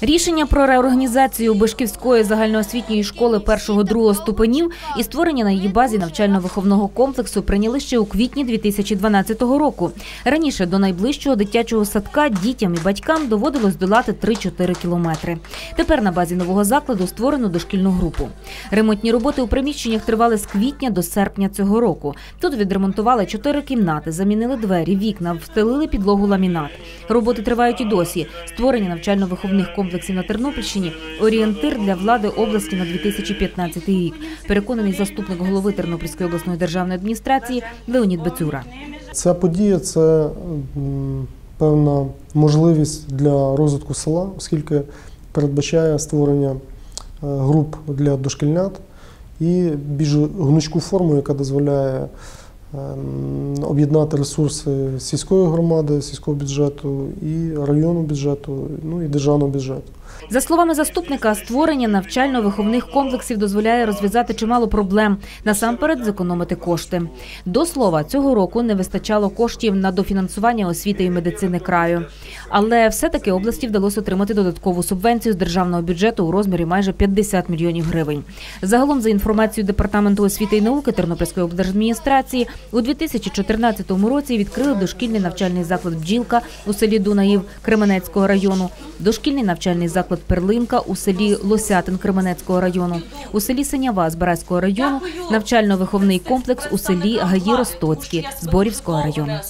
Рішення про реорганізацію Бишківської загальноосвітньої школи першого-другого ступенів і створення на її базі навчально-виховного комплексу прийняли ще у квітні 2012 року. Раніше до найближчого дитячого садка дітям і батькам доводилось долати 3-4 кілометри. Тепер на базі нового закладу створено дошкільну групу. Ремонтні роботи у приміщеннях тривали з квітня до серпня цього року. Тут відремонтували чотири кімнати, замінили двері, вікна, встелили підлогу ламінат. Роботи тривають і досі. Створення навчально-виховних комплексів на Тернопільщині орієнтир для влади області на 2015 рік. Переконаний заступник голови Тернопільської обласної державної адміністрації Леонід Бецюра. Ця подія це певна можливість для розвитку села, оскільки передбачає створення е, груп для дошкільнят і більш гнучку форму, яка дозволяє об'єднати ресурси сільської громади, сільського бюджету і районного бюджету, ну і державного бюджету. За словами заступника, створення навчально-виховних комплексів дозволяє розв'язати чимало проблем, насамперед зекономити кошти. До слова, цього року не вистачало коштів на дофінансування освіти і медицини краю. Але все-таки області вдалося отримати додаткову субвенцію з державного бюджету у розмірі майже 50 мільйонів гривень. Загалом, за інформацією департаменту освіти і науки Тернопільської облдержадміністрації, у 2014 році відкрили дошкільний навчальний заклад Бджілка у селі Дунаїв Кременецького району, дошкільний навчальний заклад Перлинка у селі Лосятин Кременецького району, у селі Синява Збаразького району, навчально-виховний комплекс у селі Гаї Ростоцькі Зборівського району.